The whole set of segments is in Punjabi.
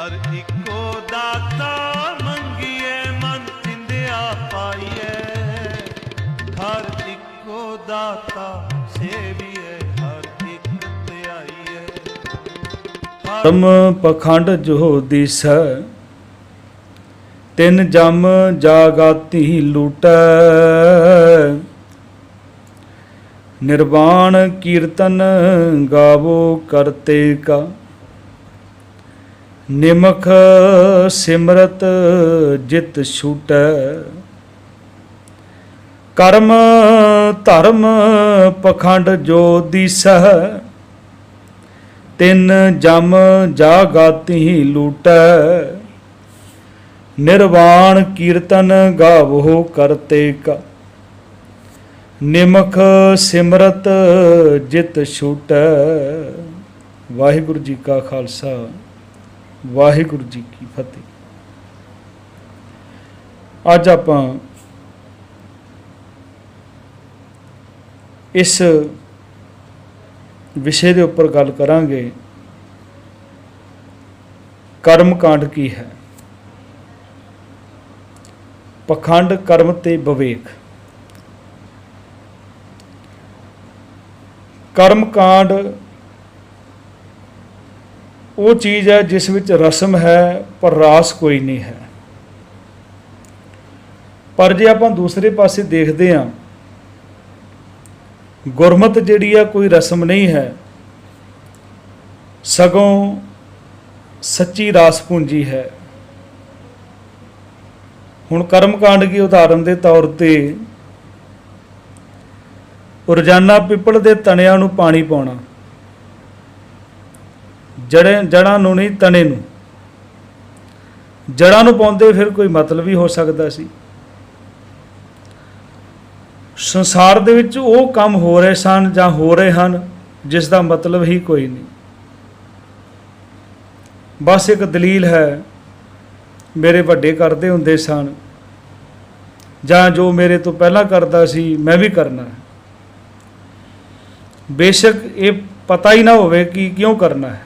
ਹਰ ਇੱਕੋ ਦਾਤਾ ਮੰਗੀਏ ਮਨ ਇੰਦਿਆ ਪਾਈਏ ਹਰ ਇੱਕੋ ਦਾਤਾ ਸੇਵੀਏ ਹਰ ਇੱਕ ਧਿਆਈਏ ਹਰ ਪਖੰਡ ਜੋ ਦਿਸੈ, ਤਿੰਨ ਜਮ ਜਾਗਾਤੀ ਲੂਟੈ। ਨਿਰਵਾਣ ਕੀਰਤਨ ਗਾਵੋ ਕਰਤੇ ਕਾ ਨਿਮਖ ਸਿਮਰਤ ਜਿਤ ਛੂਟੈ। ਕਰਮ ਧਰਮ ਪਖੰਡ ਜੋ ਦਿਸਹਿ, ਤਿੰਨ ਜਮ ਜਾਗਾਤੀ ਲੂਟੈ। ਨਿਰਵਾਣ ਕੀਰਤਨ ਗਾਵੋ ਕਰਤੇ ਕਾ। ਨਿਮਖ ਸਿਮਰਤ ਜਿਤ ਛੂਟੈ। ਵਾਹਿਗੁਰੂ ਜੀ ਕਾ ਖਾਲਸਾ। ਵਾਹਿਗੁਰੂ ਜੀ ਕੀ ਫਤਿਹ। ਅੱਜ ਆਪਾਂ ਇਸ ਵਿਸ਼ੇ ਦੇ ਉੱਪਰ ਗੱਲ ਕਰਾਂਗੇ ਕਰਮ ਕਾਂਡ ਕੀ ਹੈ। ਪਖੰਡ ਕਰਮ ਤੇ ਵਿਵੇਕ। ਕਰਮ ਕਾਂਡ ਉਹ ਚੀਜ਼ ਹੈ ਜਿਸ ਵਿੱਚ ਰਸਮ ਹੈ, ਪਰ ਰਾਸ ਕੋਈ ਨਹੀਂ ਹੈ। ਪਰ ਜੇ ਆਪਾਂ ਦੂਸਰੇ ਪਾਸੇ ਦੇਖਦੇ ਹਾਂ, ਗੁਰਮਤ ਜਿਹੜੀ ਆ ਕੋਈ ਰਸਮ ਨਹੀਂ ਹੈ। ਸਗੋਂ ਸੱਚੀ ਰਾਸ ਪੂੰਜੀ ਹੈ। ਹੁਣ ਕਰਮ ਕਾਂਡ ਦੀ ਉਦਾਹਰਨ ਦੇ ਤੌਰ ਤੇ ਰੋਜ਼ਾਨਾ ਪਿੱਪਲ ਦੇ ਤਣਿਆਂ ਨੂੰ ਪਾਣੀ ਪਾਉਣਾ। ਜੜੇ ਜੜਾਂ ਨੂੰ ਨਹੀਂ, ਤਣੇ ਨੂੰ। ਜੜਾਂ ਨੂੰ ਪਾਉਂਦੇ ਫਿਰ ਕੋਈ ਮਤਲਬ ਵੀ ਹੋ ਸਕਦਾ ਸੀ। ਸੰਸਾਰ ਦੇ ਵਿੱਚ ਉਹ ਕੰਮ ਹੋ ਰਹੇ ਸਨ ਜਾਂ ਹੋ ਰਹੇ ਹਨ, ਜਿਸ ਦਾ ਮਤਲਬ ਹੀ ਕੋਈ ਨਹੀਂ। ਬਸ ਇੱਕ ਦਲੀਲ ਹੈ, ਮੇਰੇ ਵੱਡੇ ਕਰਦੇ ਹੁੰਦੇ ਸਨ, ਜਾਂ ਜੋ ਮੇਰੇ ਤੋਂ ਪਹਿਲਾਂ ਕਰਦਾ ਸੀ, ਮੈਂ ਵੀ ਕਰਨਾ ਹੈ। ਬੇਸ਼ੱਕ ਇਹ ਪਤਾ ਹੀ ਨਾ ਹੋਵੇ ਕਿ ਕਿਉਂ ਕਰਨਾ ਹੈ।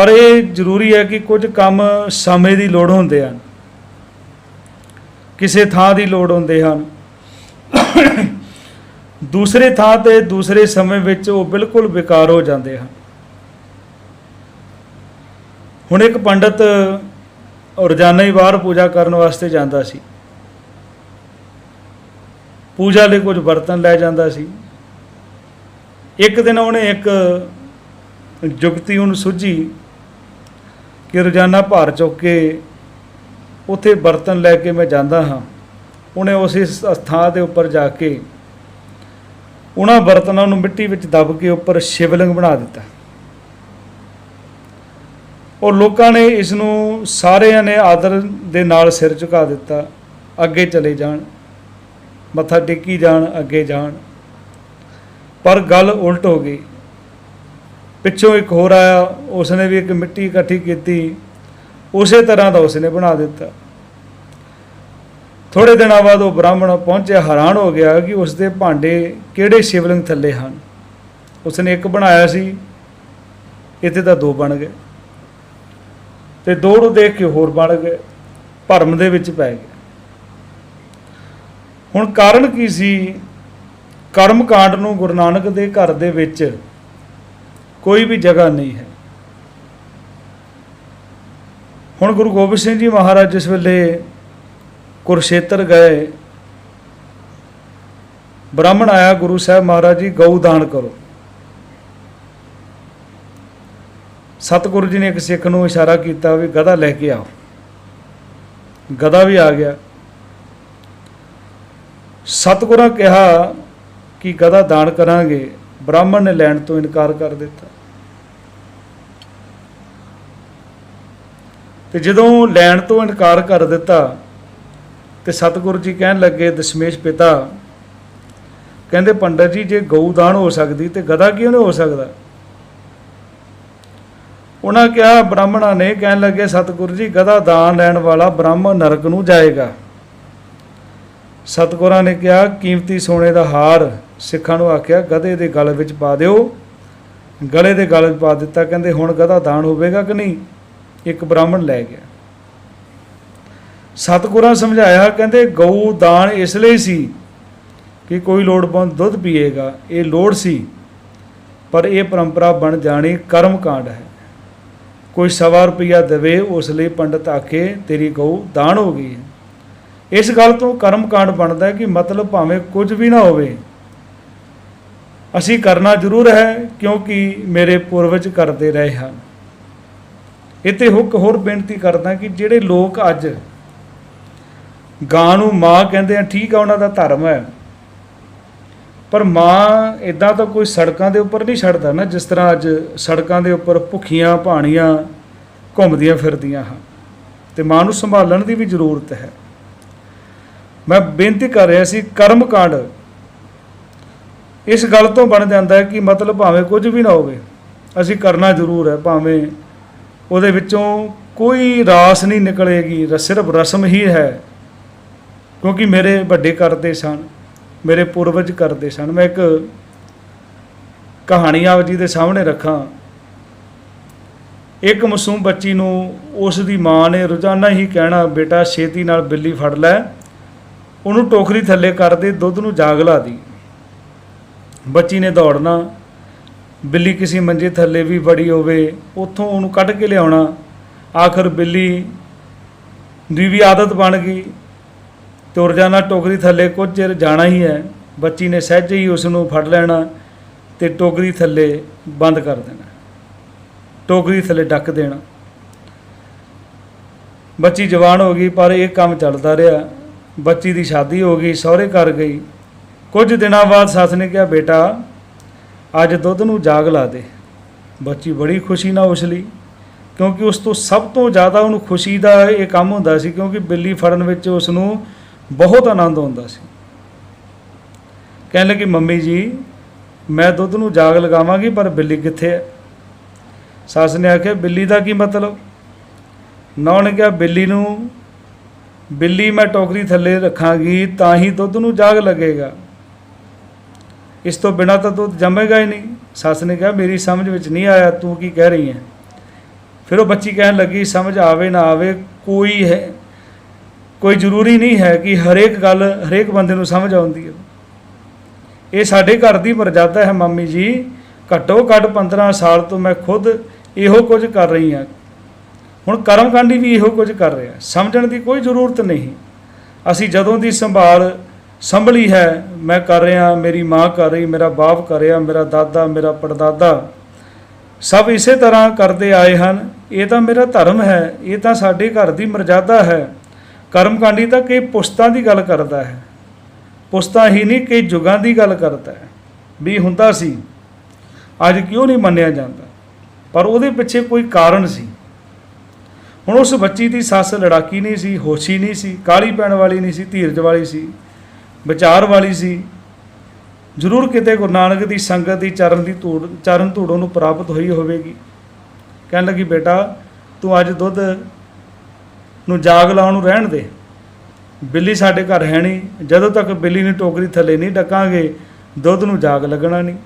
ਪਰ ਇਹ ਜ਼ਰੂਰੀ ਹੈ ਕਿ ਕੁਝ ਕੰਮ ਸਮੇਂ ਦੀ ਲੋੜ ਹੁੰਦੇ ਹਨ। ਕਿਸੇ ਥਾਂ ਦੀ ਲੋੜ ਹੁੰਦੇ ਹਨ। ਦੂਸਰੇ ਥਾਂ ਤੇ ਦੂਸਰੇ ਸਮੇਂ ਵਿੱਚ ਉਹ ਬਿਲਕੁਲ ਬੇਕਾਰ ਹੋ ਜਾਂਦੇ ਹਨ। ਹੁਣ ਇੱਕ ਪੰਡਤ ਰੋਜ਼ਾਨਾ ਹੀ ਬਾਹਰ ਪੂਜਾ ਕਰਨ ਵਾਸਤੇ ਜਾਂਦਾ ਸੀ। ਪੂਜਾ ਲਈ ਕੁਝ ਬਰਤਨ ਲੈ ਜਾਂਦਾ ਸੀ। ਇੱਕ ਦਿਨ ਉਹਨੇ ਇੱਕ ਜੁਗਤੀ ਉਹਨੂੰ ਸੁਝੀ ਕਿ ਰੋਜ਼ਾਨਾ ਭਾਰ ਚੁੱਕ ਕੇ ਉੱਥੇ ਬਰਤਨ ਲੈ ਕੇ ਮੈਂ ਜਾਂਦਾ ਹਾਂ। ਉਹਨੇ ਉਸੇ ਸਥਾਨ ਦੇ ਉੱਪਰ ਜਾ ਕੇ ਉਹਨਾਂ ਬਰਤਨਾਂ ਨੂੰ ਮਿੱਟੀ ਵਿੱਚ ਦਬ ਕੇ ਉੱਪਰ ਸ਼ਿਵਲਿੰਗ ਬਣਾ ਦਿੱਤਾ। ਔਰ ਲੋਕਾਂ ਨੇ ਇਸ ਨੂੰ ਸਾਰਿਆਂ ਨੇ ਆਦਰ ਦੇ ਨਾਲ ਸਿਰ ਝੁਕਾ ਦਿੱਤਾ, ਅੱਗੇ ਚਲੇ ਜਾਣ, ਮੱਥਾ ਟੇਕੀ ਜਾਣ, ਅੱਗੇ ਜਾਣ। ਪਰ ਗੱਲ ਉਲਟ ਹੋ ਗਈ। ਪਿੱਛੋਂ ਇੱਕ ਹੋਰ ਆਇਆ, ਉਸਨੇ ਵੀ ਇੱਕ ਮਿੱਟੀ ਇਕੱਠੀ ਕੀਤੀ। ਉਸੇ ਤਰ੍ਹਾਂ ਦਾ ਉਸਨੇ ਬਣਾ ਦਿੱਤਾ। ਥੋੜੇ ਦਿਨਾਂ ਬਾਅਦ ਉਹ ਬ੍ਰਾਹਮਣ ਪਹੁੰਚਿਆ, ਹੈਰਾਨ ਹੋ ਗਿਆ ਕਿ ਉਸ ਦੇ ਭਾਂਡੇ ਕਿਹੜੇ ਸ਼ਿਵਲਿੰਗ ਥੱਲੇ ਹਨ। ਉਸਨੇ ਇੱਕ ਬਣਾਇਆ ਸੀ, ਇੱਥੇ ਤਾਂ ਦੋ ਬਣ ਗਏ। ਤੇ ਦੋ ਨੂੰ ਦੇਖ ਕੇ ਹੋਰ ਬਣ ਗਏ, ਭਰਮ ਦੇ ਵਿੱਚ ਪੈ ਗਏ। ਹੁਣ ਕਾਰਨ ਕੀ ਸੀ? ਕਰਮ ਕਾਂਡ ਨੂੰ ਗੁਰੂ ਨਾਨਕ ਦੇ ਘਰ ਦੇ ਵਿੱਚ ਕੋਈ ਵੀ ਜਗ੍ਹਾ ਨਹੀਂ ਹੈ। ਹੁਣ ਗੁਰੂ ਗੋਬਿੰਦ ਸਿੰਘ ਜੀ ਮਹਾਰਾਜ ਜਿਸ ਵੇਲੇ ਕੁਰਸ਼ੇਤਰ ਗਏ, ਬ੍ਰਾਹਮਣ ਆਇਆ ਗੁਰੂ ਸਾਹਿਬ ਮਹਾਰਾਜ ਜੀ, ਗਊ ਦਾਨ ਕਰੋ। ਸਤਿਗੁਰੂ ਜੀ ਨੇ ਇੱਕ ਸਿੱਖ ਨੂੰ ਇਸ਼ਾਰਾ ਕੀਤਾ ਵੀ ਗਧਾ ਲੈ ਕੇ ਆਓ। ਗਧਾ ਵੀ ਆ ਗਿਆ। ਸਤਿਗੁਰਾਂ ਕਿਹਾ ਕਿ ਗਧਾ ਦਾਨ ਕਰਾਂਗੇ, ਬ੍ਰਾਹਮਣ ਨੇ ਲੈਣ ਤੋਂ ਇਨਕਾਰ ਕਰ ਦਿੱਤਾ। ਤੇ ਜਦੋਂ ਲੈਣ ਤੋਂ ਇਨਕਾਰ ਕਰ ਦਿੱਤਾ ਤੇ ਸਤਿਗੁਰੂ ਜੀ ਕਹਿਣ ਲੱਗੇ, ਦਸ਼ਮੇਸ਼ ਪਿਤਾ, ਕਹਿੰਦੇ ਪੰਡਤ ਜੀ, ਜੇ ਗਊ ਦਾਨ ਹੋ ਸਕਦੀ ਤੇ ਗਧਾ ਕਿਉਂ ਨਹੀਂ ਹੋ ਸਕਦਾ? ਉਹਨਾਂ ਕਿਹਾ, ਬ੍ਰਾਹਮਣਾਂ ਨੇ ਕਹਿਣ ਲੱਗੇ, ਸਤਿਗੁਰੂ ਜੀ, ਗਧਾ ਦਾਨ ਲੈਣ ਵਾਲਾ ਬ੍ਰਾਹਮਣ ਨਰਕ ਨੂੰ ਜਾਏਗਾ। ਸਤਿਗੁਰਾਂ ਨੇ ਕਿਹਾ, ਕੀਮਤੀ ਸੋਨੇ ਦਾ ਹਾਰ ਸਿੱਖਾਂ ਨੂੰ ਆਖਿਆ, ਗਧੇ ਦੇ ਗਲ ਵਿੱਚ ਪਾ ਦਿਓ। ਗਲੇ ਦੇ ਗਲ ਵਿੱਚ ਪਾ ਦਿੱਤਾ, ਕਹਿੰਦੇ ਹੁਣ ਗਧਾ ਦਾਨ ਹੋਵੇਗਾ ਕਿ ਨਹੀਂ? ਇੱਕ ਬ੍ਰਾਹਮਣ ਲੈ ਗਿਆ। ਸਤਿਗੁਰਾਂ ਸਮਝਾਇਆ, ਕਹਿੰਦੇ, ਗਊ ਦਾਨ ਇਸ ਲਈ ਸੀ ਕਿ ਕੋਈ ਲੋੜਵੰਦ ਦੁੱਧ ਪੀਏਗਾ। ਇਹ ਲੋੜ ਸੀ, ਪਰ ਇਹ ਪਰੰਪਰਾ ਬਣ ਜਾਣੀ ਕਰਮ ਕਾਂਡ ਹੈ। ਕੋਈ ਸਵਾ ਰੁਪਈਆ ਦੇਵੇ, ਉਸ ਲਈ ਪੰਡਤ ਆਖੇ, ਤੇਰੀ ਗਊ ਦਾਨ ਹੋ ਗਈ ਹੈ। ਇਸ ਗੱਲ ਤੋਂ ਕਰਮ ਕਾਂਡ ਬਣਦਾ ਹੈ ਕਿ ਮਤਲਬ ਭਾਵੇਂ ਕੁਝ ਵੀ ਨਾ ਹੋਵੇ, ਅਸੀਂ ਕਰਨਾ ਜ਼ਰੂਰ ਹੈ, ਕਿਉਂਕਿ ਮੇਰੇ ਪੂਰਵਜ ਕਰਦੇ ਰਹੇ ਹਨ। ਇਤੇ ਹੁੱਕ ਹੋਰ ਬੇਨਤੀ ਕਰਦਾ ਕਿ ਜਿਹੜੇ ਲੋਕ ਅੱਜ ਗਾਂ ਨੂੰ ਮਾਂ ਕਹਿੰਦੇ ਆ, ਠੀਕ ਆ, ਉਹਨਾਂ ਦਾ ਧਰਮ ਹੈ। ਪਰ ਮਾਂ ਇਦਾਂ ਤਾਂ ਕੋਈ ਸੜਕਾਂ ਦੇ ਉੱਪਰ ਨਹੀਂ ਛੱਡਦਾ ਨਾ, ਜਿਸ ਤਰ੍ਹਾਂ ਅੱਜ ਸੜਕਾਂ ਦੇ ਉੱਪਰ ਭੁੱਖੀਆਂ ਭਾਣੀਆਂ ਘੁੰਮਦੀਆਂ ਫਿਰਦੀਆਂ ਹਨ। ਤੇ ਮਾਂ ਨੂੰ ਸੰਭਾਲਣ ਦੀ ਵੀ ਜ਼ਰੂਰਤ ਹੈ। ਮੈਂ ਬੇਨਤੀ ਕਰ ਰਿਹਾ ਸੀ ਕਰਮ ਕਾਂਡ ਇਸ ਗੱਲ ਤੋਂ ਬਣ ਜਾਂਦਾ ਹੈ ਕਿ ਮਤਲਬ ਭਾਵੇਂ ਕੁਝ ਵੀ ਨਾ ਹੋਵੇ, ਅਸੀਂ ਕਰਨਾ ਜ਼ਰੂਰ ਹੈ, ਭਾਵੇਂ ਉਹਦੇ ਵਿੱਚੋਂ ਕੋਈ ਰਾਸ ਨਹੀਂ ਨਿਕਲੇਗੀ, ਰ- ਸਿਰਫ ਰਸਮ ਹੀ ਹੈ। ਕਿਉਂਕਿ ਮੇਰੇ ਵੱਡੇ ਕਰਦੇ ਸਨ, ਮੇਰੇ ਪੂਰਵਜ ਕਰਦੇ ਸਨ। ਮੈਂ ਇੱਕ ਕਹਾਣੀ ਆਪ ਜੀ ਦੇ ਸਾਹਮਣੇ ਰੱਖਾਂ। ਇੱਕ ਮਾਸੂਮ ਬੱਚੀ ਨੂੰ ਉਸ ਦੀ ਮਾਂ ਨੇ ਰੋਜ਼ਾਨਾ ਹੀ ਕਹਿਣਾ, ਬੇਟਾ, ਛੇਤੀ ਨਾਲ ਬਿੱਲੀ ਫੜ ਲੈ। ਉਹਨੂੰ ਟੋਕਰੀ ਥੱਲੇ ਕਰ ਦੇ, ਦੁੱਧ ਨੂੰ ਜਾਗ ਲਾ ਦੀ। ਬੱਚੀ ਨੇ ਦੌੜਨਾ। ਬਿੱਲੀ ਕਿਸੇ ਮੰਜੇ ਥੱਲੇ ਵੀ ਵੜੀ ਹੋਵੇ, ਉੱਥੋਂ ਉਹਨੂੰ ਕੱਢ ਕੇ ਲਿਆਉਣਾ। ਆਖਰ ਬਿੱਲੀ ਦੀ ਵੀ ਆਦਤ ਬਣ ਗਈ ਤੇ ਰੋਜ਼ਾਨਾ ਟੋਕਰੀ ਥੱਲੇ, ਕੁਝ ਚਿਰ ਜਾਣਾ ਹੀ ਹੈ। ਬੱਚੀ ਨੇ ਸਹਿਜੇ ਹੀ ਉਸ ਨੂੰ ਫੜ ਲੈਣਾ ਤੇ ਟੋਕਰੀ ਥੱਲੇ ਬੰਦ ਕਰ ਦੇਣਾ। ਟੋਕਰੀ ਥੱਲੇ ਡੱਕ ਦੇਣਾ। ਬੱਚੀ ਜਵਾਨ ਹੋ ਗਈ, ਪਰ ਇਹ ਕੰਮ ਚੱਲਦਾ ਰਿਹਾ। ਬੱਚੀ ਦੀ ਸ਼ਾਦੀ ਹੋ ਗਈ, ਸਹੁਰੇ ਘਰ ਗਈ। ਕੁਝ ਦਿਨਾਂ ਬਾਅਦ ਸੱਸ ਨੇ ਕਿਹਾ, ਬੇਟਾ ਅੱਜ ਦੁੱਧ ਨੂੰ ਜਾਗ ਲਾ ਦੇ। ਬੱਚੀ ਬੜੀ ਖੁਸ਼ੀ ਨਾਲ ਉਛਲੀ ਕਿਉਂਕਿ ਉਸ ਤੋਂ ਸਭ ਤੋਂ ਜ਼ਿਆਦਾ ਉਹਨੂੰ ਖੁਸ਼ੀ ਦਾ ਇਹ ਕੰਮ ਹੁੰਦਾ ਸੀ, ਕਿਉਂਕਿ ਬਿੱਲੀ ਫੜਨ ਵਿੱਚ ਉਸ ਨੂੰ ਬਹੁਤ ਆਨੰਦ ਆਉਂਦਾ ਸੀ। ਕਹਿਣ ਲੱਗੀ, ਮੰਮੀ ਜੀ, ਮੈਂ ਦੁੱਧ ਨੂੰ ਜਾਗ ਲਗਾਵਾਂਗੀ, ਪਰ ਬਿੱਲੀ ਕਿੱਥੇ ਹੈ? ਸੱਸ ਨੇ ਆਖਿਆ, ਬਿੱਲੀ ਦਾ ਕੀ ਮਤਲਬ? ਨੌਂ ਨੇ ਕਿਹਾ, ਬਿੱਲੀ ਨੂੰ, ਬਿੱਲੀ ਮੈਂ ਟੋਕਰੀ ਥੱਲੇ ਰੱਖਾਂਗੀ, ਤਾਂ ਹੀ ਦੁੱਧ ਨੂੰ ਜਾਗ ਲੱਗੇਗਾ। ਇਸ ਤੋਂ ਬਿਨਾ ਤਾਂ ਤੂੰ ਜੰਮੇਗਾ ਹੀ ਨਹੀਂ। ਸੱਸ ਨੇ ਕਿਹਾ, ਮੇਰੀ ਸਮਝ ਵਿੱਚ ਨਹੀਂ ਆਇਆ, ਤੂੰ ਕੀ ਕਹਿ ਰਹੀ ਹੈ? ਫਿਰ ਉਹ ਬੱਚੀ ਕਹਿਣ ਲੱਗੀ, ਸਮਝ ਆਵੇ ਨਾ ਆਵੇ, ਕੋਈ ਹੈ, ਕੋਈ ਜ਼ਰੂਰੀ ਨਹੀਂ ਹੈ ਕਿ ਹਰੇਕ ਗੱਲ ਹਰੇਕ ਬੰਦੇ ਨੂੰ ਸਮਝ ਆਉਂਦੀ ਹੈ। ਇਹ ਸਾਡੇ ਘਰ ਦੀ ਮਰਜ਼ਾਦਾ ਹੈ, ਮੰਮੀ ਜੀ। ਘੱਟੋ ਘੱਟ 15 ਸਾਲ ਤੋਂ ਮੈਂ ਖੁਦ ਇਹੋ ਕੁਝ ਕਰ ਰਹੀ ਹਾਂ। ਹੁਣ ਕਰਮਕਾਂਡੀ ਵੀ ਇਹੋ ਕੁਝ ਕਰ ਰਿਹਾ। ਸਮਝਣ ਦੀ ਕੋਈ ਜ਼ਰੂਰਤ ਨਹੀਂ। ਅਸੀਂ ਜਦੋਂ ਦੀ ਸੰਭਾਲ ਸੰਭਲੀ ਹੈ, ਮੈਂ ਕਰ ਰਿਹਾ, ਮੇਰੀ ਮਾਂ ਕਰ ਰਹੀ, ਮੇਰਾ ਬਾਪ ਕਰ ਰਿਹਾ, ਮੇਰਾ ਦਾਦਾ, ਮੇਰਾ ਪੜਦਾਦਾ। ਸਭ ਇਸੇ ਤਰ੍ਹਾਂ ਕਰਦੇ ਆਏ ਹਨ। ਇਹ ਤਾਂ ਮੇਰਾ ਧਰਮ ਹੈ, ਇਹ ਤਾਂ ਸਾਡੇ ਘਰ ਦੀ ਮਰਜ਼ਾਦਾ ਹੈ। ਕਰਮਕਾਂਡੀ ਤਾਂ ਕਈ ਪੁਸਤਾਂ ਦੀ ਗੱਲ ਕਰਦਾ ਹੈ। ਪੁਸਤਾਂ ਹੀ ਨਹੀਂ, ਕਈ ਯੁਗਾਂ ਦੀ ਗੱਲ ਕਰਦਾ ਹੈ। ਵੀ ਹੁੰਦਾ ਸੀ, ਅੱਜ ਕਿਉਂ ਨਹੀਂ ਮੰਨਿਆ ਜਾਂਦਾ? ਪਰ ਉਹਦੇ ਪਿੱਛੇ ਕੋਈ ਕਾਰਨ ਸੀ। ਹੁਣ ਉਸ ਬੱਚੀ ਦੀ ਸੱਸ ਲੜਾਕੀ ਨਹੀਂ ਸੀ, ਹੋਸ਼ੀ ਨਹੀਂ ਸੀ ਕਾਲੀ ਪੈਣ ਵਾਲੀ ਨਹੀਂ ਸੀ, ਧੀਰਜ ਵਾਲੀ ਸੀ। ਵਿਚਾਰ ਵਾਲੀ ਸੀ। ਜ਼ਰੂਰ ਕਿਤੇ ਗੁਰੂ ਨਾਨਕ ਦੀ ਸੰਗਤ ਦੀ ਚਰਨ ਦੀ ਧੂੜ, ਚਰਨ ਧੂੜੋਂ ਨੂੰ ਪ੍ਰਾਪਤ ਹੋਈ ਹੋਵੇਗੀ। ਕਹਿਣ ਲੱਗੀ, ਬੇਟਾ, ਤੂੰ ਅੱਜ ਦੁੱਧ ਨੂੰ ਜਾਗ ਲਾਉਣ ਨੂੰ ਰਹਿਣ ਦੇ। ਬਿੱਲੀ ਸਾਡੇ ਘਰ ਹੈ ਨਹੀਂ। ਜਦੋਂ ਤੱਕ ਬਿੱਲੀ ਨੂੰ ਟੋਕਰੀ ਥੱਲੇ ਨਹੀਂ ਡੱਕਾਂਗੇ, ਦੁੱਧ ਨੂੰ ਜਾਗ ਲੱਗਣਾ ਨਹੀਂ।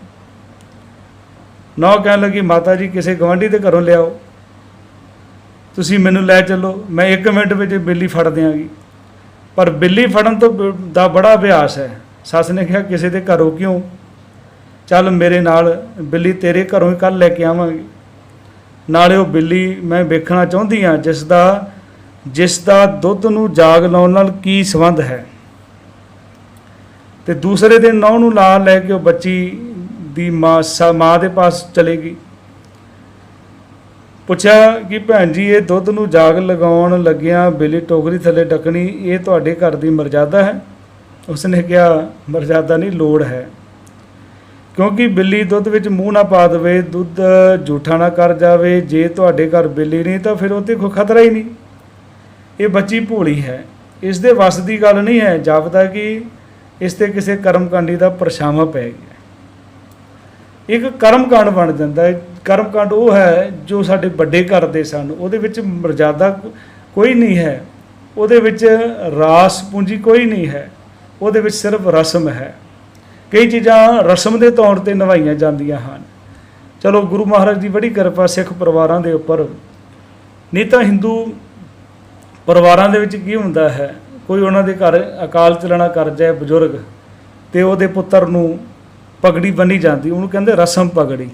ਨੌ ਕਹਿਣ ਲੱਗੀ, ਮਾਤਾ ਜੀ, ਕਿਸੇ ਗਵਾਂਢੀ ਦੇ ਘਰੋਂ ਲਿਆਓ। ਤੁਸੀਂ ਮੈਨੂੰ ਲੈ ਚੱਲੋ। ਮੈਂ 1 ਮਿੰਟ ਵਿੱਚ ਬਿੱਲੀ ਫੜ ਦਿਆਂਗੀ। ਪਰ ਬਿੱਲੀ ਫੜਨ ਤੋਂ ਬ- ਦਾ ਬੜਾ ਅਭਿਆਸ ਹੈ। ਸੱਸ ਨੇ ਕਿਹਾ, ਕਿਸੇ ਦੇ ਘਰੋਂ ਕਿਉਂ? ਚੱਲ ਮੇਰੇ ਨਾਲ ਬਿੱਲੀ ਤੇਰੇ ਘਰੋਂ ਹੀ ਕੱਲ ਲੈ ਕੇ ਆਵਾਂਗੇ। ਨਾਲੇ ਉਹ ਬਿੱਲੀ ਮੈਂ ਵੇਖਣਾ ਚਾਹੁੰਦੀ ਹਾਂ, ਜਿਸ ਦਾ ਜਿਸ ਦਾ ਦੁੱਧ ਨੂੰ ਜਾਗ ਲਾਉਣ ਨਾਲ ਕੀ ਸੰਬੰਧ ਹੈ। ਤੇ ਦੂਸਰੇ ਦਿਨ ਨੌ ਨੂੰ ਲਾ ਲੈ ਕੇ ਉਹ ਬੱਚੀ ਦੀ ਮਾਂ, ਸਾ- ਮਾਂ ਦੇ ਪਾਸ ਚਲੇਗੀ ਪੁੱਛਿਆ ਕਿ ਭੈਣ ਜੀ, ਇਹ ਦੁੱਧ ਨੂੰ ਜਾਗ ਲਗਾਉਣ ਲੱਗਿਆਂ ਬਿੱਲੀ ਟੋਕਰੀ ਥੱਲੇ ਡੱਕਣੀ, ਇਹ ਤੁਹਾਡੇ ਘਰ ਦੀ ਮਰਜ਼ਾਦਾ ਹੈ? ਉਸਨੇ ਕਿਹਾ, ਮਰਜ਼ਾਦਾ ਨਹੀਂ, ਲੋੜ ਹੈ। ਕਿਉਂਕਿ ਬਿੱਲੀ ਦੁੱਧ ਵਿੱਚ ਮੂੰਹ ਨਾ ਪਾ ਦੇਵੇ, ਦੁੱਧ ਝੂਠਾ ਨਾ ਕਰ ਜਾਵੇ, ਜੇ ਤੁਹਾਡੇ ਘਰ ਬਿੱਲੀ ਨਹੀਂ, ਤਾਂ ਫਿਰ ਉਹਤੇ ਕੋਈ ਖਤਰਾ ਹੀ ਨਹੀਂ। ਇਹ ਬੱਚੀ ਭੋਲੀ ਹੈ। ਇਸ ਦੇ ਵੱਸ ਦੀ ਗੱਲ ਨਹੀਂ ਹੈ। ਜਾਪਦਾ ਕਿ ਇਸ ਤੇ ਕਿਸੇ ਕਰਮਕਾਂਡੀ ਦਾ ਪਰਛਾਵਾਂ ਪੈ ਗਿਆ। ਇੱਕ ਕਰਮਕਾਂਡ ਬਣ ਜਾਂਦਾ ਹੈ। ਕਰਮਕਾਂਡ ਉਹ ਹੈ ਜੋ ਸਾਡੇ ਵੱਡੇ ਕਰਦੇ ਸਨ। ਉਹਦੇ ਵਿੱਚ ਮਰਜ਼ਾਦਾ ਕੋਈ ਨਹੀਂ ਹੈ। ਉਹਦੇ ਵਿੱਚ ਰਾਸ ਪੂੰਜੀ ਕੋਈ ਨਹੀਂ ਹੈ। ਉਹਦੇ ਵਿੱਚ ਸਿਰਫ ਰਸਮ ਹੈ। ਕਈ ਚੀਜ਼ਾਂ ਰਸਮ ਦੇ ਤੌਰ ਤੇ ਨਿਭਾਈਆਂ ਜਾਂਦੀਆਂ ਹਨ। ਚਲੋ, ਗੁਰੂ ਮਹਾਰਾਜ ਦੀ ਬੜੀ ਕਿਰਪਾ ਸਿੱਖ ਪਰਿਵਾਰਾਂ ਦੇ ਉੱਪਰ। ਨਹੀਂ ਤਾਂ ਹਿੰਦੂ ਪਰਿਵਾਰਾਂ ਦੇ ਵਿੱਚ ਕੀ ਹੁੰਦਾ ਹੈ? ਕੋਈ ਉਹਨਾਂ ਦੇ ਘਰ ਅਕਾਲ ਚਲਣਾ ਕਰ ਜਾਏ ਬਜ਼ੁਰਗ ਤੇ ਉਹਦੇ ਪੁੱਤਰ ਨੂੰ ਪਗੜੀ ਬੰਨੀ ਜਾਂਦੀ, ਉਹਨੂੰ ਕਹਿੰਦੇ ਰਸਮ ਪਗੜੀ।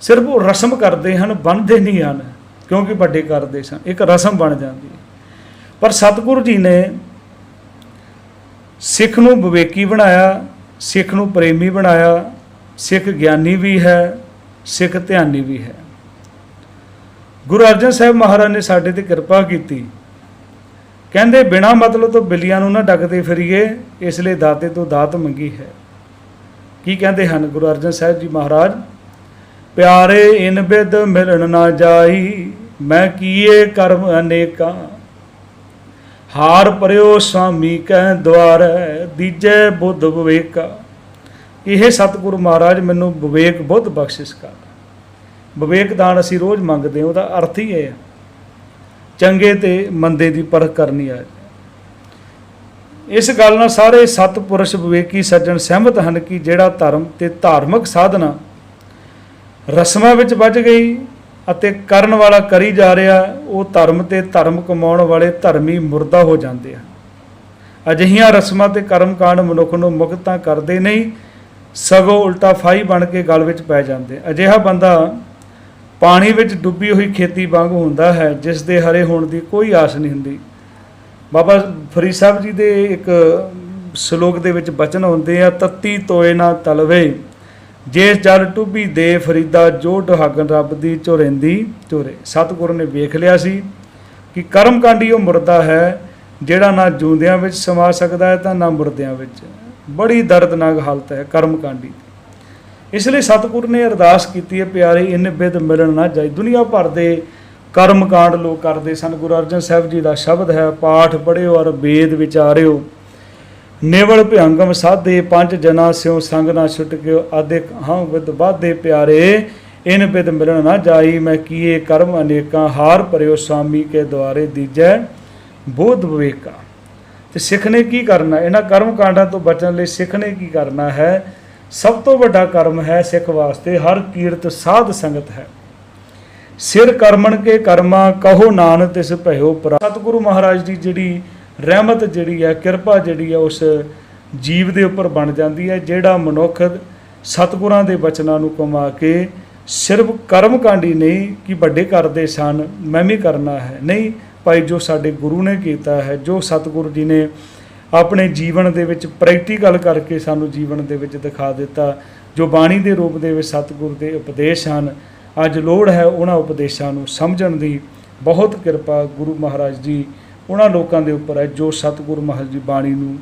ਸਿਰਫ ਉਹ ਰਸਮ ਕਰਦੇ ਹਨ ਬੰਨਦੇ ਨਹੀਂ ਹਨ, ਕਿਉਂਕਿ ਵੱਡੇ ਕਰਦੇ ਸਨ, ਇੱਕ ਰਸਮ ਬਣ ਜਾਂਦੀ ਹੈ। ਪਰ ਸਤਿਗੁਰੂ ਜੀ ਨੇ ਸਿੱਖ ਨੂੰ ਵਿਵੇਕੀ ਬਣਾਇਆ, ਸਿੱਖ ਨੂੰ ਪ੍ਰੇਮੀ ਬਣਾਇਆ, ਸਿੱਖ ਗਿਆਨੀ ਵੀ ਹੈ, ਸਿੱਖ ਧਿਆਨੀ ਵੀ ਹੈ। ਗੁਰੂ ਅਰਜਨ ਸਾਹਿਬ ਮਹਾਰਾਜ ਨੇ ਸਾਡੇ ਤੇ ਕਿਰਪਾ ਕੀਤੀ। ਕਹਿੰਦੇ, ਬਿਨਾ ਮਤਲਬ ਤੋਂ ਬਿੱਲੀਆਂ ਨੂੰ ਨਾ ਡੱਕਦੇ ਫਿਰੀਏ, ਇਸ ਲਈ ਦਾਤੇ ਤੋਂ ਦਾਤ ਮੰਗੀ ਹੈ। ਕੀ ਕਹਿੰਦੇ ਹਨ ਗੁਰੂ ਅਰਜਨ ਸਾਹਿਬ ਜੀ ਮਹਾਰਾਜ? ਪਿਆਰੇ ਇਨ ਬਿਦ ਮਿਲਣ ਨਾ ਜਾਈ, ਮੈਂ ਕੀਏ ਕਰਮ ਅਨੇਕਾਂ। ਹਾਰ ਪਰਿਓ ਸੁਆਮੀ ਕੈ ਦਵਾਰ ਦੀਜੈ ਬੁੱਧ ਵਿਵੇਕਾ। ਇਹ ਸਤਿਗੁਰੂ ਮਹਾਰਾਜ ਮੈਨੂੰ ਵਿਵੇਕ ਬੁੱਧ ਬਖਸ਼ਿਸ਼ ਕਰ। ਵਿਵੇਕ ਦਾਨ ਅਸੀਂ ਰੋਜ਼ ਮੰਗਦੇ ਹਾਂ, ਉਹਦਾ ਅਰਥ ਹੀ ਇਹ ਹੈ। ਚੰਗੇ ਤੇ ਮੰਦੇ ਦੀ ਪਰਖ ਕਰਨੀ ਆ। ਇਸ ਗੱਲ ਨਾਲ ਸਾਰੇ ਸਤਪੁਰਸ਼ ਵਿਵੇਕੀ ਸੱਜਣ ਸਹਿਮਤ ਹਨ ਕਿ ਜਿਹੜਾ ਧਰਮ ਤੇ ਧਾਰਮਿਕ ਸਾਧਨਾ ਰਸਮਾਂ ਵਿੱਚ ਵੱਜ ਗਈ ਅਤੇ ਕਰਨ ਵਾਲਾ ਕਰੀ ਜਾ ਰਿਹਾ, ਉਹ ਧਰਮ ਤੇ ਧਰਮ ਕਮਾਉਣ ਵਾਲੇ ਧਰਮੀ ਮੁਰਦਾ ਹੋ ਜਾਂਦੇ ਆ। ਅਜਿਹੀਆਂ ਰਸਮਾਂ ਤੇ ਕਰਮਕਾਂਡ ਮਨੁੱਖ ਨੂੰ ਮੁਕਤ ਤਾਂ ਕਰਦੇ ਨਹੀਂ, ਸਗੋਂ ਉਲਟਾ ਫਾਈ ਬਣ ਕੇ ਗਲ ਵਿੱਚ ਪੈ ਜਾਂਦੇ। ਅਜਿਹਾ ਬੰਦਾ ਪਾਣੀ ਵਿੱਚ ਡੁੱਬੀ ਹੋਈ ਖੇਤੀ ਵਾਂਗ ਹੁੰਦਾ ਹੈ, ਜਿਸ ਦੇ ਹਰੇ ਹੋਣ ਦੀ ਕੋਈ ਆਸ ਨਹੀਂ ਹੁੰਦੀ। ਬਾਬਾ ਫਰੀਦ ਸਾਹਿਬ ਜੀ ਦੇ ਇੱਕ ਸ਼ਲੋਕ ਦੇ ਵਿੱਚ ਬਚਨ ਹੁੰਦੇ ਆ, ਤੱਤੀ ਤੋਏ ਨਾ ਤਲਵੇ, ਜੇ ਜਲ ਟੁੱਬੀ ਦੇ ਫਰੀਦਾ, ਜੋ ਢਹਾਗਨ ਰੱਬ ਦੀ ਝੋਰੇਂਦੀ ਝੋਰੇ ਸਤਿਗੁਰ ਨੇ ਵੇਖ ਲਿਆ ਸੀ ਕਿ ਕਰਮਕਾਂਡੀ ਉਹ ਮੁਰਦਾ ਹੈ, ਜਿਹੜਾ ਨਾ ਜੂੰਦਿਆਂ ਵਿੱਚ ਸਮਾ ਸਕਦਾ ਹੈ ਤਾਂ ਨਾ ਮੁਰਦਿਆਂ ਵਿੱਚ। ਬੜੀ ਦਰਦਨਾਕ ਹਾਲਤ ਹੈ ਕਰਮਕਾਂਡੀ ਦੀ। ਇਸ ਲਈ ਸਤਿਗੁਰ ਨੇ ਅਰਦਾਸ ਕੀਤੀ ਹੈ, ਪਿਆਰੇ, ਇਨ ਬਿਦ ਮਿਲਣ ਨਾ ਜਾਈ। ਦੁਨੀਆ ਭਰ ਦੇ ਕਰਮਕਾਂਡ ਲੋਕ ਕਰਦੇ ਸਨ। ਗੁਰੂ ਅਰਜਨ ਸਾਹਿਬ ਜੀ ਦਾ ਸ਼ਬਦ ਹੈ, ਪਾਠ ਪੜ੍ਹਿਓ ਔਰ ਵੇਦ ਵਿਚਾਰਿਓ। ਨੇਵਲ ਭਿਆੰਗਮ ਸਾਧੇ, ਪੰਜ ਜਨਾ ਸਿਉ ਸੰਗ ਨਾ ਛੁਟ ਗਿਓ। ਆਦੇ ਹਾਂ ਵਿਦ ਬਾਧੇ ਪਿਆਰੇ, ਇਨ ਬਿਦ ਮਿਲਣ ਨਾ ਜਾਈ। ਮੈਂ ਕੀਏ ਕਰਮ ਅਨੇਕਾਂ, ਹਾਰ ਭਰਿਓ ਸੁਆਮੀ ਕੇ ਦੁਆਰੇ ਦੀਜੈ ਬੋਧ ਵਿਵੇਕਾ। ਤੇ ਸਿੱਖ ਨੇ ਕੀ ਕਰਨਾ? ਇਹਨਾਂ ਕਰਮ ਕਾਂਡਾਂ ਤੋਂ ਬਚਣ ਲਈ ਸਿੱਖ ਨੇ ਕੀ ਕਰਨਾ ਹੈ? ਸਭ ਤੋਂ ਵੱਡਾ ਕਰਮ ਹੈ ਸਿੱਖ ਵਾਸਤੇ, ਹਰ ਕੀਰਤ ਸਾਧ ਸੰਗਤ ਹੈ। ਸਿਰ ਕਰਮਣ ਕੇ ਕਰਮਾ ਕਹੋ ਨਾਨ ਤਿਸ ਭਇਓ ਪ੍ਰਾ। ਸਤਿਗੁਰੂ ਮਹਾਰਾਜ ਦੀ ਜਿਹੜੀ ਰਹਿਮਤ ਜਿਹੜੀ ਹੈ, ਕਿਰਪਾ ਜਿਹੜੀ ਹੈ, ਉਸ ਜੀਵ ਦੇ ਉੱਪਰ ਬਣ ਜਾਂਦੀ ਹੈ, ਜਿਹੜਾ ਮਨੁੱਖ ਸਤਿਗੁਰਾਂ ਦੇ ਬਚਨਾਂ ਨੂੰ ਕਮਾ ਕੇ ਸਿਰਫ ਕਰਮ ਕਾਂਡੀ ਨਹੀਂ ਕਿ ਵੱਡੇ ਕਰਦੇ ਸਨ, ਮੈਂ ਵੀ ਕਰਨਾ ਹੈ। ਨਹੀਂ, ਭਾਈ ਜੋ ਸਾਡੇ ਗੁਰੂ ਨੇ ਕੀਤਾ ਹੈ, ਜੋ ਸਤਿਗੁਰੂ ਜੀ ਨੇ ਆਪਣੇ ਜੀਵਨ ਦੇ ਵਿੱਚ ਪ੍ਰੈਕਟੀਕਲ ਕਰਕੇ ਸਾਨੂੰ ਜੀਵਨ ਦੇ ਵਿੱਚ ਦਿਖਾ ਦਿੱਤਾ, ਜੋ ਬਾਣੀ ਦੇ ਰੂਪ ਦੇ ਵਿੱਚ ਸਤਿਗੁਰੂ ਦੇ ਉਪਦੇਸ਼ ਹਨ ਅੱਜ ਲੋੜ ਹੈ ਉਹਨਾਂ ਉਪਦੇਸ਼ਾਂ ਨੂੰ ਸਮਝਣ ਦੀ। ਬਹੁਤ ਕਿਰਪਾ ਗੁਰੂ ਮਹਾਰਾਜ ਜੀ, ਉਹਨਾਂ ਲੋਕਾਂ ਦੇ ਉੱਪਰ ਹੈ ਜੋ ਸਤਿਗੁਰੂ ਮਹਾਰਾਜ ਦੀ ਬਾਣੀ ਨੂੰ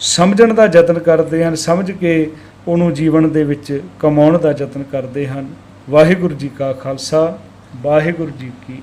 ਸਮਝਣ ਦਾ ਯਤਨ ਕਰਦੇ ਹਨ, ਸਮਝ ਕੇ ਉਹਨੂੰ ਜੀਵਨ ਦੇ ਵਿੱਚ ਕਮਾਉਣ ਦਾ ਯਤਨ ਕਰਦੇ ਹਨ। ਵਾਹਿਗੁਰੂ ਜੀ ਕਾ ਖਾਲਸਾ, ਵਾਹਿਗੁਰੂ ਜੀ ਕੀ